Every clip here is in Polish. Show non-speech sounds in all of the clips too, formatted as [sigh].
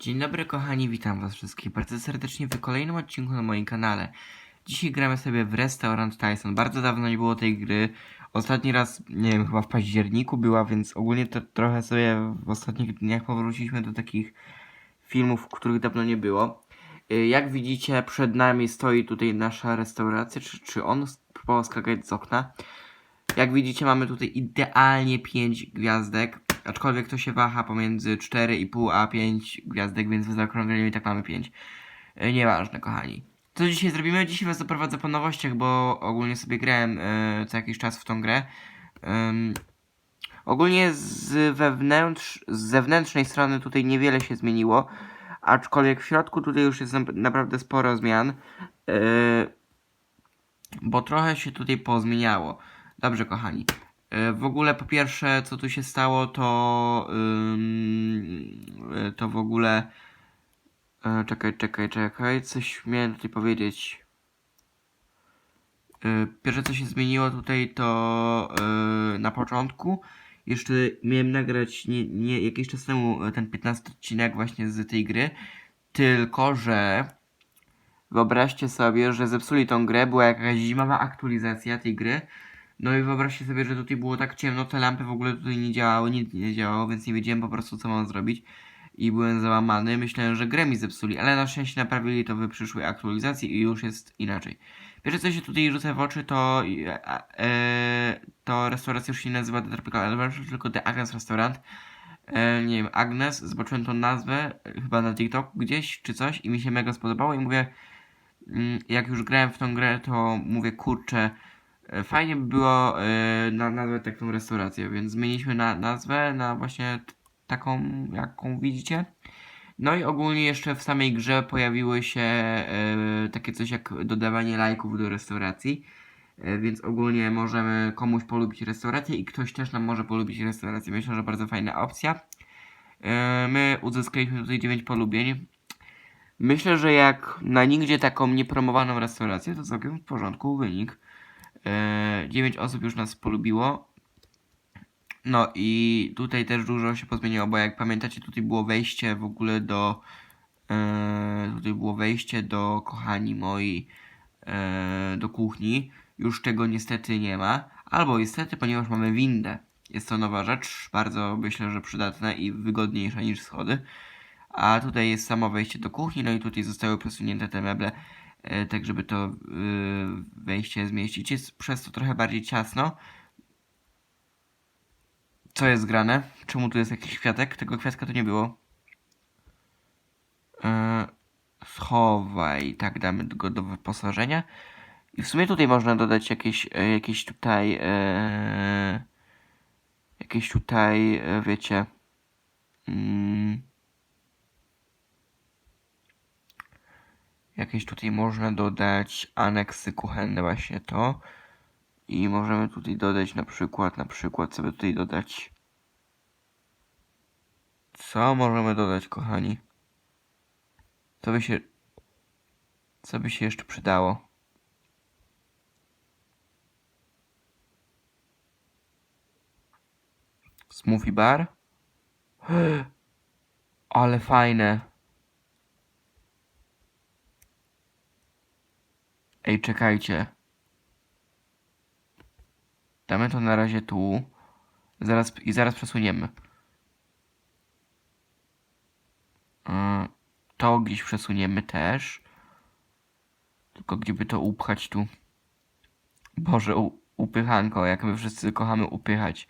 Dzień dobry kochani, witam was wszystkich bardzo serdecznie w kolejnym odcinku na moim kanale. Dzisiaj gramy sobie w Restaurant Tyson. Bardzo dawno nie było tej gry. Ostatni raz, nie wiem, chyba w październiku była, więc ogólnie to trochę sobie w ostatnich dniach powróciliśmy do takich filmów, których dawno nie było. Y, Jak widzicie, przed nami stoi tutaj nasza restauracja. Czy, czy on próbował skakać z okna? Jak widzicie, mamy tutaj idealnie 5 gwiazdek. Aczkolwiek to się waha pomiędzy 4,5 a 5 gwiazdek, więc w zaokrągleniu i tak mamy 5. E, Nieważne, kochani. Co dzisiaj zrobimy? Dzisiaj was zaprowadzę po nowościach, bo ogólnie sobie grałem e, co jakiś czas w tą grę. Ogólnie z, wewnętrz, z zewnętrznej strony tutaj niewiele się zmieniło, aczkolwiek w środku tutaj już jest na, naprawdę sporo zmian. E, bo trochę się tutaj pozmieniało. Dobrze, kochani. E, W ogóle po pierwsze, co tu się stało, to e, to w ogóle e, czekaj, czekaj, czekaj, coś miałem tutaj powiedzieć. Pierwsze co się zmieniło tutaj to na początku jeszcze miałem nagrać nie, nie, jakiś czas temu ten 15 odcinek właśnie z tej gry, tylko że wyobraźcie sobie, że zepsuli tą grę, była jakaś zimowa aktualizacja tej gry. No i wyobraźcie sobie, że tutaj było tak ciemno, te lampy w ogóle tutaj nie działały, nic nie działało, więc nie wiedziałem po prostu co mam zrobić. I byłem załamany, myślałem, że grę mi zepsuli, ale na szczęście naprawili to w przyszłej aktualizacji i już jest inaczej. Pierwsze co się tutaj rzuca w oczy to e, e, to restauracja już się nie nazywa The Tropical Adventure, tylko The Agnes Restaurant. E, nie wiem, Agnes, zobaczyłem tą nazwę e, chyba na TikToku gdzieś czy coś i mi się mega spodobało i mówię, mm, jak już grałem w tą grę, to mówię, kurczę, fajnie by było e, na, nazwać taką restaurację, więc zmieniliśmy na nazwę na właśnie taką, jaką widzicie. No i ogólnie jeszcze w samej grze pojawiły się e, takie coś jak dodawanie lajków do restauracji. E, Więc ogólnie możemy komuś polubić restaurację i ktoś też nam może polubić restaurację. Myślę, że bardzo fajna opcja. E, My uzyskaliśmy tutaj 9 polubień. Myślę, że jak na nigdzie taką niepromowaną restaurację, to całkiem w porządku wynik. E, 9 osób już nas polubiło. No i tutaj też dużo się pozmieniło, bo jak pamiętacie, tutaj było wejście w ogóle do. E, tutaj było wejście do, kochani moi, e, do kuchni. Już tego niestety nie ma. Albo niestety, ponieważ mamy windę. Jest to nowa rzecz, bardzo myślę, że przydatna i wygodniejsza niż schody. A tutaj jest samo wejście do kuchni, no i tutaj zostały przesunięte te meble, e, tak żeby to e, wejście zmieścić. Jest przez to trochę bardziej ciasno. Co jest grane? Czemu tu jest jakiś kwiatek? Tego kwiatka tu nie było. E, schowaj, tak damy go do wyposażenia. I w sumie tutaj można dodać jakieś, e, jakieś tutaj, e, jakieś tutaj, e, wiecie, mm, jakieś tutaj można dodać aneksy kuchenne, właśnie to. I możemy tutaj dodać na przykład, na przykład sobie tutaj dodać. Co możemy dodać, kochani? Co by się. Co by się jeszcze przydało? Smoothie bar? [gasps] Ale fajne. Ej, czekajcie. Damy to na razie tu. Zaraz, I zaraz przesuniemy. Yy, To gdzieś przesuniemy też. Tylko gdzie by to upchać tu? Boże, upychanko, jak my wszyscy kochamy upychać.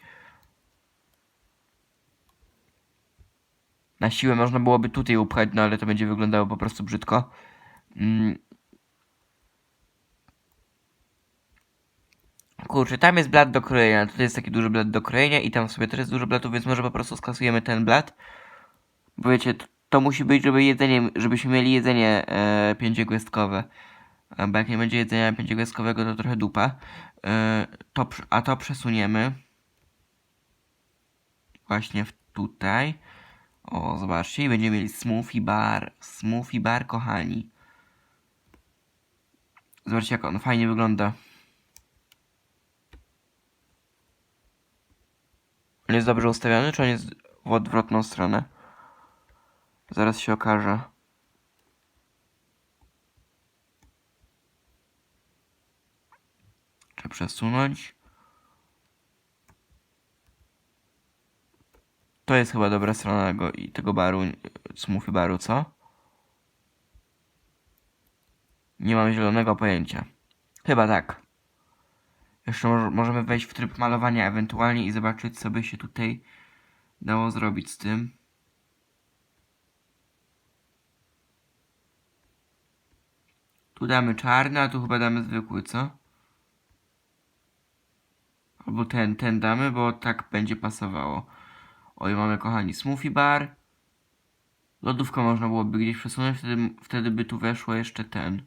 Na siłę można byłoby tutaj upchać, no ale to będzie wyglądało po prostu brzydko. Kurczę, tam jest blat do krojenia, tutaj jest taki duży blat do krojenia i tam sobie też jest dużo blatów, więc może po prostu skasujemy ten blat. Bo wiecie, to, to musi być, żeby jedzenie, żebyśmy mieli jedzenie e, pięciogwiazdkowe. E, Bo jak nie będzie jedzenia pięciogwiazdkowego, to trochę dupa. E, to, a to przesuniemy. Właśnie w tutaj. O, zobaczcie, i będziemy mieli smoothie bar. Smoothie bar, kochani. Zobaczcie, jak on fajnie wygląda. On jest dobrze ustawiony, czy on jest w odwrotną stronę? Zaraz się okaże. Trzeba przesunąć. To jest chyba dobra strona tego, tego baru, smoothie baru, co? Nie mam zielonego pojęcia. Chyba tak. Jeszcze mo- możemy wejść w tryb malowania ewentualnie i zobaczyć, co by się tutaj dało zrobić z tym. Tu damy czarny, a tu chyba damy zwykły, co? Albo ten, ten damy, bo tak będzie pasowało. Oj, mamy kochani smoothie bar. Lodówkę można byłoby gdzieś przesunąć, wtedy, wtedy by tu weszło jeszcze ten.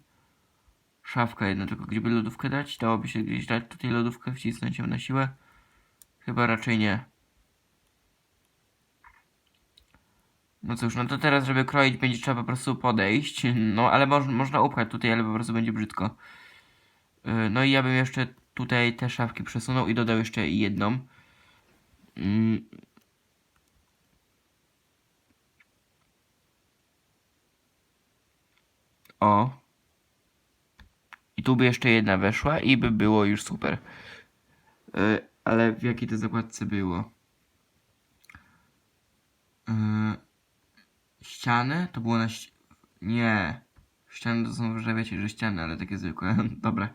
Szafka jedna, tylko gdzie by lodówkę dać? Dałoby się gdzieś dać tutaj lodówkę, wcisnąć ją na siłę? Chyba raczej nie. No cóż, no to teraz, żeby kroić, będzie trzeba po prostu podejść. No, ale moż, można upchać tutaj, ale po prostu będzie brzydko. Yy, No i ja bym jeszcze tutaj te szafki przesunął i dodał jeszcze jedną. Mm. O. I tu by jeszcze jedna weszła i by było już super. Yy, ale w jakiej to zakładce było? Yy, ściany? To było na ści- Nie. Ściany to są, że wiecie, że ściany, ale takie zwykłe. [laughs] Dobra.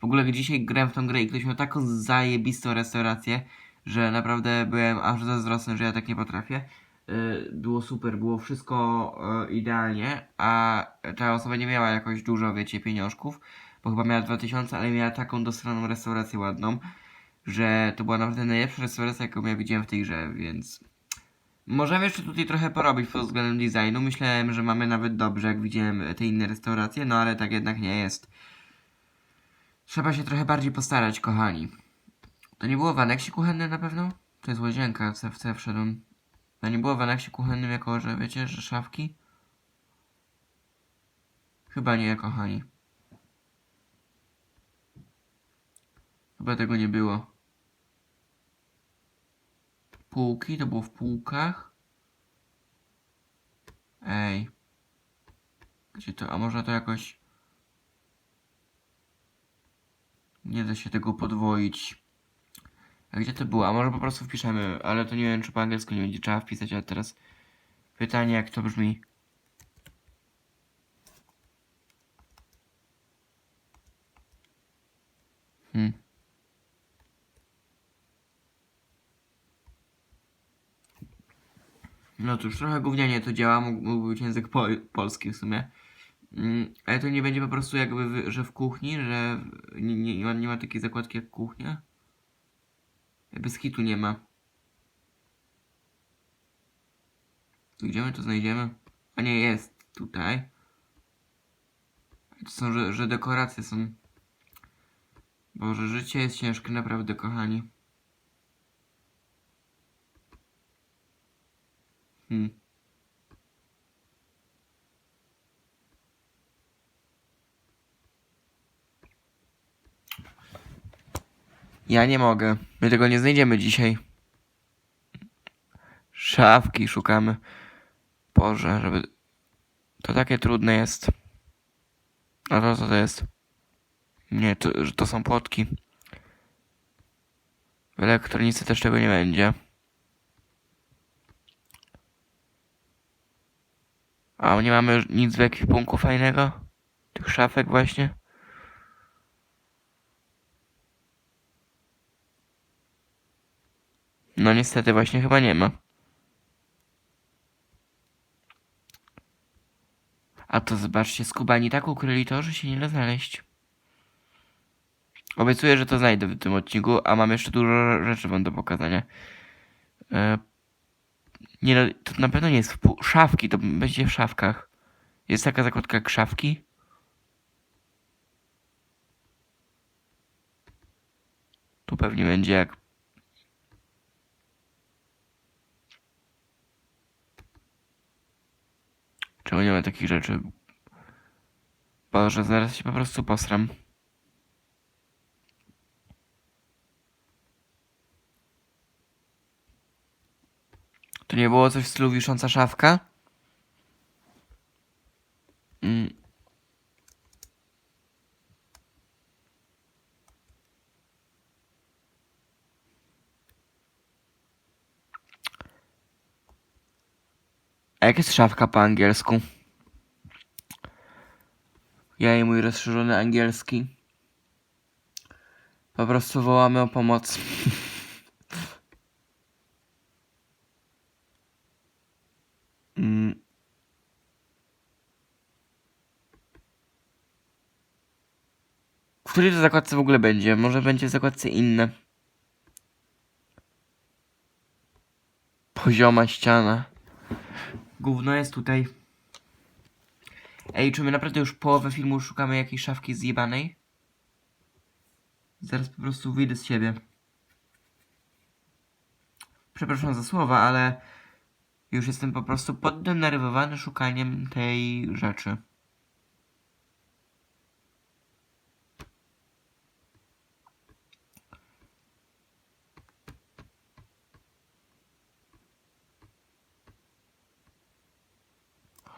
W ogóle dzisiaj grałem w tą grę i ktoś miał taką zajebistą restaurację, że naprawdę byłem aż zazdrosny, że ja tak nie potrafię. Yy, Było super, było wszystko idealnie, a ta osoba nie miała jakoś dużo, wiecie, pieniążków, bo chyba miała 2000, ale miała taką dostraną restaurację ładną, że to była naprawdę najlepsza restauracja, jaką ja widziałem w tej grze, więc Możemy jeszcze tutaj trochę porobić pod względem designu. Myślałem, że mamy nawet dobrze, jak widziałem te inne restauracje, no ale tak jednak nie jest. Trzeba się trochę bardziej postarać, kochani. To nie było w aneksie kuchennym na pewno? To jest łazienka, w co wszedłem. To nie było w aneksie kuchennym jako, że wiecie, że szafki? Chyba nie, kochani. Chyba tego nie było. Półki, to było w półkach. Ej. Gdzie to? A można to jakoś... Nie da się tego podwoić. A gdzie to było? A może po prostu wpiszemy, ale to nie wiem, czy po angielsku nie będzie trzeba wpisać, a teraz pytanie, jak to brzmi. Hmm. No cóż, trochę gównianie to działa, mógł, mógł być język po, polski w sumie. Mm, ale to nie będzie po prostu jakby, w, że w kuchni, że nie, nie, ma, nie ma takiej zakładki jak kuchnia? Bez hitu nie ma. Gdzie my to znajdziemy? A nie, jest tutaj. To są, że, że dekoracje są. Boże, życie jest ciężkie, naprawdę, kochani. Hmm. Ja nie mogę. My tego nie znajdziemy dzisiaj. Szafki szukamy. Boże, żeby... To takie trudne jest. A to co to jest? Nie, to, to są płotki. W elektronice też tego nie będzie. A nie mamy nic w ekwipunku fajnego? Tych szafek właśnie? No niestety właśnie chyba nie ma. A to zobaczcie, skubani tak ukryli to, że się nie da znaleźć. Obiecuję, że to znajdę w tym odcinku, a mam jeszcze dużo rzeczy wam do pokazania. E, nie to na pewno nie jest w pół... Szafki, to będzie w szafkach. Jest taka zakładka jak szafki? Tu pewnie będzie jak... Czemu nie ma takich rzeczy? Boże, zaraz się po prostu posram. To nie było coś w stylu wisząca szafka? Mm. A jak jest szafka po angielsku? Ja i mój rozszerzony angielski. Po prostu wołamy o pomoc. [laughs] Mm. W której to zakładce w ogóle będzie? Może będzie w zakładce inne. Pozioma ściana. Gówno jest tutaj. Ej, czy my naprawdę już połowę filmu szukamy jakiejś szafki zjebanej? Zaraz po prostu wyjdę z siebie. Przepraszam za słowa, ale już jestem po prostu poddenerwowany szukaniem tej rzeczy.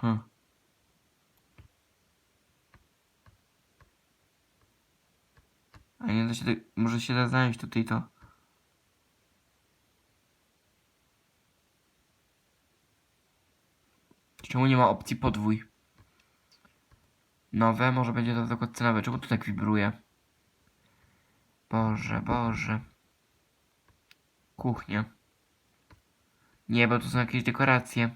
Huh. A nie da się tak, może się da znaleźć tutaj to. Czemu nie ma opcji podwój? Nowe, może będzie to tylko cenowe. Czemu to tak wibruje? Boże, Boże. Kuchnia. Nie, bo tu są jakieś dekoracje.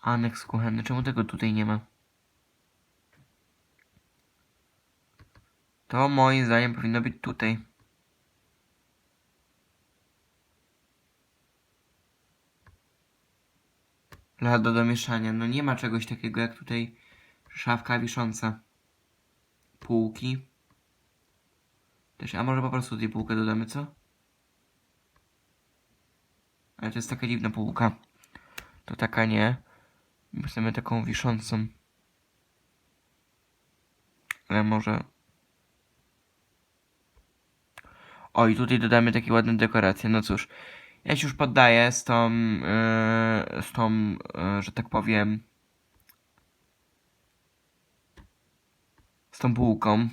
Aneks kuchenny. Czemu tego tutaj nie ma? To moim zdaniem powinno być tutaj. Lado do mieszania. No nie ma czegoś takiego jak tutaj szafka wisząca. Półki. Też, a może po prostu tutaj półkę dodamy, co? Ale to jest taka dziwna półka. To taka nie. Chcemy taką wiszącą. Ale może... O, i tutaj dodamy takie ładne dekoracje. No cóż, ja się już poddaję z tą, yy, z tą, yy, że tak powiem, z tą półką.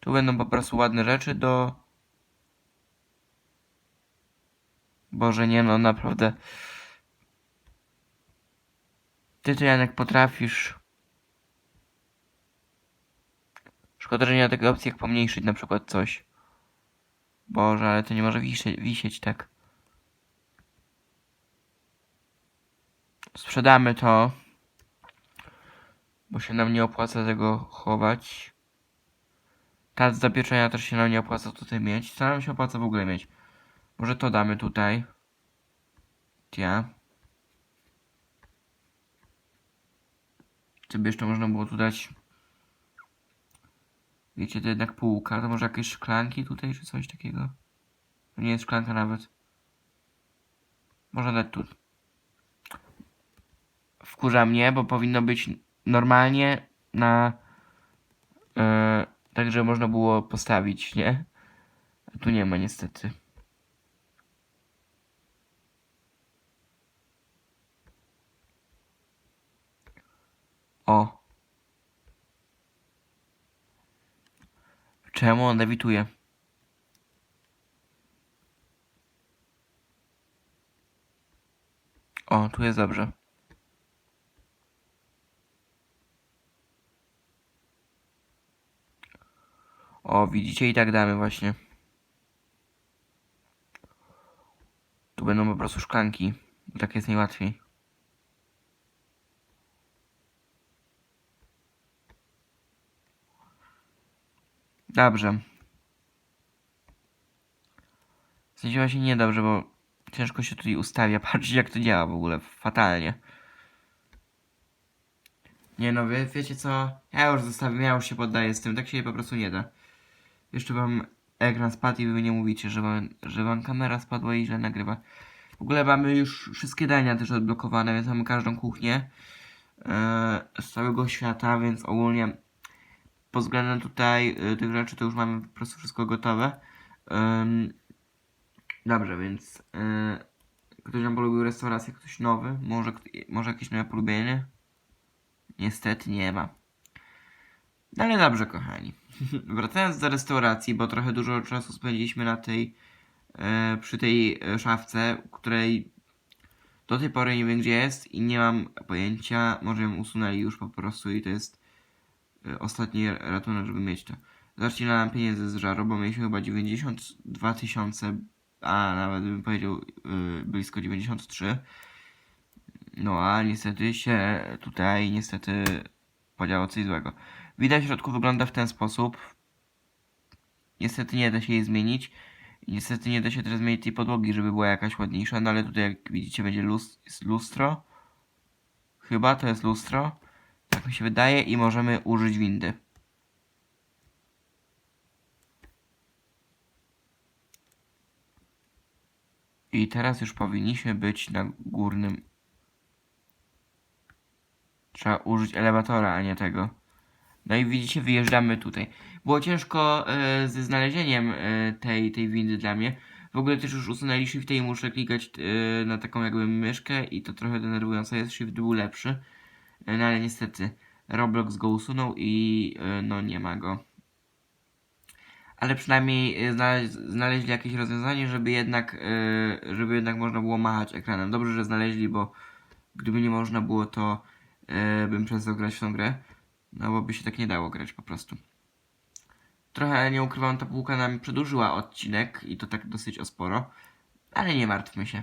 Tu będą po prostu ładne rzeczy do... Boże, nie no, naprawdę. Ty to Janek potrafisz. Szkoda, że nie ma takiej opcji jak pomniejszyć na przykład coś. Boże, ale to nie może wisieć, wisieć tak. Sprzedamy to. Bo się nam nie opłaca tego chować. Tac do pieczenia też się nam nie opłaca tutaj mieć. Co nam się opłaca w ogóle mieć? Może to damy tutaj. Ja. Co by jeszcze można było tu dać? Wiecie, to jednak półka. To może jakieś szklanki tutaj, czy coś takiego? To nie jest szklanka nawet. Można dać tu. Wkurza mnie, bo powinno być normalnie na... Yy, tak, można było postawić, nie? A tu nie ma niestety. O. Czemu on lewituje? O, tu jest dobrze. O, widzicie, i tak damy właśnie. Tu będą po prostu szklanki. Tak jest najłatwiej. Dobrze. Zdziwiła się niedobrze, bo ciężko się tutaj ustawia. [laughs] Patrzcie jak to działa w ogóle. Fatalnie. Nie no, wie, wiecie co? Ja już zostawiam, ja już się poddaję z tym. Tak się po prostu nie da. Jeszcze wam ekran spadł i wy nie mówicie, że wam, że wam kamera spadła i źle nagrywa. W ogóle mamy już wszystkie dania też odblokowane, więc mamy każdą kuchnię e, z całego świata, więc ogólnie pod względem tutaj y, tych rzeczy to już mamy po prostu wszystko gotowe. Ym, dobrze, więc y, Ktoś nam polubił restaurację, ktoś nowy? Może, może jakieś nowe polubienie? Niestety nie ma. No ale dobrze, kochani. [laughs] Wracając do restauracji, bo trochę dużo czasu spędziliśmy na tej, e, przy tej szafce, której do tej pory nie wiem gdzie jest i nie mam pojęcia, może ją usunęli już po prostu i to jest ostatni ratunek, żeby mieć to. Nam pieniędzy zżarło, bo mieliśmy chyba 92 tysiące, a nawet bym powiedział yy, blisko 93. No a niestety się tutaj niestety podziało coś złego. Widać w środku wygląda w ten sposób. Niestety nie da się jej zmienić. Niestety nie da się też zmienić tej podłogi, żeby była jakaś ładniejsza, no ale tutaj jak widzicie będzie lustro. Chyba to jest lustro. Tak mi się wydaje i możemy użyć windy. I teraz już powinniśmy być na górnym. Trzeba użyć elewatora, a nie tego. No i widzicie, wyjeżdżamy tutaj. Było ciężko e, ze znalezieniem e, tej, tej windy dla mnie. W ogóle też już usunęli shifty i muszę klikać e, na taką jakby myszkę i to trochę denerwujące jest. Shift był lepszy. E, no ale niestety Roblox go usunął i e, no nie ma go. Ale przynajmniej e, znaleź, znaleźli jakieś rozwiązanie, żeby jednak, żeby jednak można było machać ekranem. Dobrze, że znaleźli, bo gdyby nie można było, to bym przestał grać w tą grę. No bo by się tak nie dało grać po prostu. Trochę nie ukrywam, ta półka nam przedłużyła odcinek i to tak dosyć o sporo, ale nie martwmy się.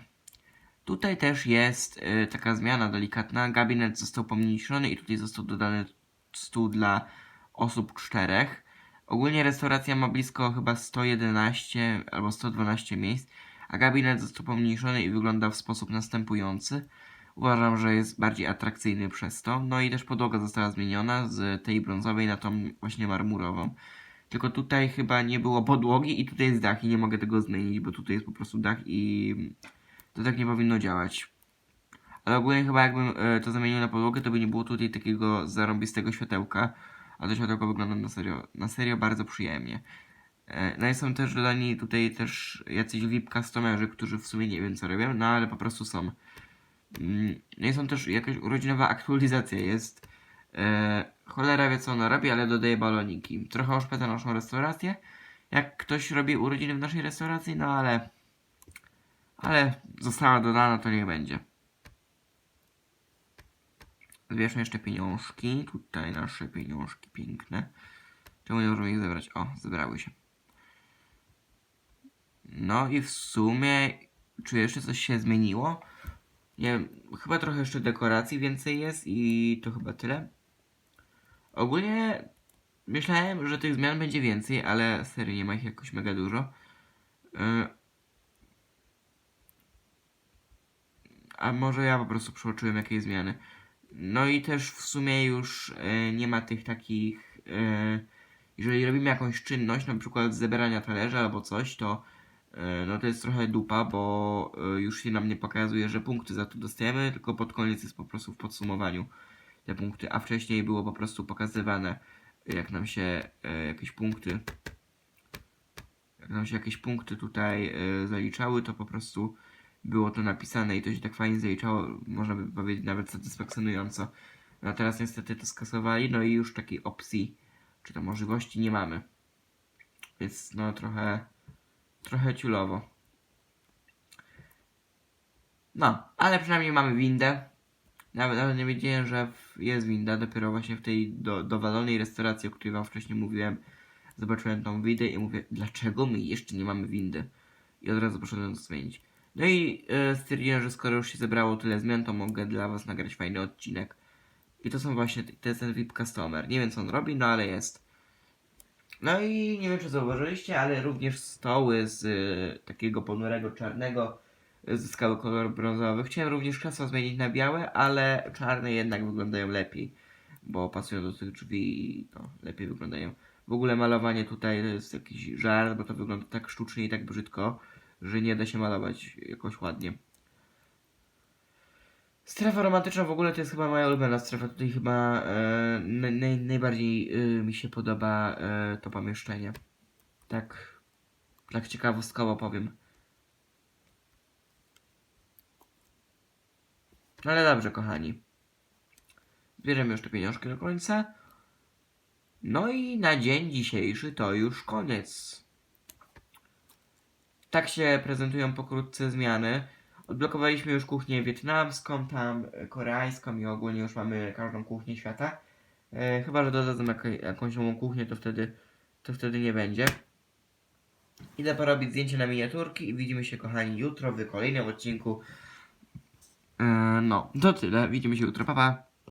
Tutaj też jest y, taka zmiana delikatna. Gabinet został pomniejszony i tutaj został dodany stół dla osób czterech. Ogólnie restauracja ma blisko chyba 111 albo 112 miejsc, a gabinet został pomniejszony i wygląda w sposób następujący. Uważam, że jest bardziej atrakcyjny przez to. No i też podłoga została zmieniona z tej brązowej na tą właśnie marmurową. Tylko tutaj chyba nie było podłogi i tutaj jest dach i nie mogę tego zmienić, bo tutaj jest po prostu dach i to tak nie powinno działać. Ale ogólnie chyba jakbym e, to zamienił na podłogę, to by nie było tutaj takiego zarąbistego światełka. A to światełko wygląda na serio, na serio bardzo przyjemnie. E, No i są też dodani tutaj też jacyś VIP customerzy, którzy w sumie nie wiem co robią, no ale po prostu są. Mm, No i są też jakaś urodzinowa aktualizacja jest. E, cholera wie co ona robi, ale dodaje baloniki. Trochę oszpeta naszą restaurację. Jak ktoś robi urodziny w naszej restauracji, no ale... Ale została dodana, to niech będzie. Zbierzmy jeszcze pieniążki. Tutaj nasze pieniążki piękne. Czemu nie możemy ich zebrać? O, zebrały się. No i w sumie, czy jeszcze coś się zmieniło? Nie chyba trochę jeszcze dekoracji więcej jest i to chyba tyle. Ogólnie myślałem, że tych zmian będzie więcej, ale serio nie ma ich jakoś mega dużo. Yy. A może ja po prostu przeoczyłem jakieś zmiany. No i też w sumie już e, nie ma tych takich. E, jeżeli robimy jakąś czynność, na przykład zebrania talerza albo coś, to e, no to jest trochę dupa, bo e, już się nam nie pokazuje, że punkty za to dostajemy, tylko pod koniec jest po prostu w podsumowaniu te punkty, a wcześniej było po prostu pokazywane, jak nam się e, jakieś punkty. Jak nam się jakieś punkty tutaj e, zaliczały, to po prostu było to napisane i to się tak fajnie zaliczało, można by powiedzieć nawet satysfakcjonująco. No a teraz niestety to skasowali, no i już takiej opcji, czy to możliwości nie mamy. Więc no trochę, trochę ciulowo. No, ale przynajmniej mamy windę. Nawet, nawet nie wiedziałem, że jest winda, dopiero właśnie w tej do, dowalonej restauracji, o której wam wcześniej mówiłem, zobaczyłem tą windę i mówię, dlaczego my jeszcze nie mamy windy? I od razu poszedłem to zmienić. No i e, stwierdziłem, że skoro już się zebrało tyle zmian, to mogę dla was nagrać fajny odcinek. I to są właśnie, to jest ten VIP Customer. Nie wiem co on robi, no ale jest. No i nie wiem czy zauważyliście, ale również stoły z e, takiego ponurego czarnego e, zyskały kolor brązowy. Chciałem również krzesła zmienić na białe, ale czarne jednak wyglądają lepiej. Bo pasują do tych drzwi i no, lepiej wyglądają. W ogóle malowanie tutaj to jest jakiś żart, bo to wygląda tak sztucznie i tak brzydko że nie da się malować jakoś ładnie. Strefa romantyczna w ogóle to jest chyba moja ulubiona strefa. Tutaj chyba e, naj, naj, najbardziej e, mi się podoba e, to pomieszczenie. Tak, tak ciekawostkowo powiem. No ale dobrze, kochani. Bierzemy już te pieniążki do końca. No i na dzień dzisiejszy to już koniec. Tak się prezentują pokrótce zmiany. Odblokowaliśmy już kuchnię wietnamską, tam koreańską i ogólnie już mamy każdą kuchnię świata. E, chyba, że dodadzą jak, jakąś nową kuchnię, to wtedy, to wtedy nie będzie. Idę porobić zdjęcie na miniaturki i widzimy się kochani jutro w kolejnym odcinku. E, no, to tyle. Widzimy się jutro. Pa, pa.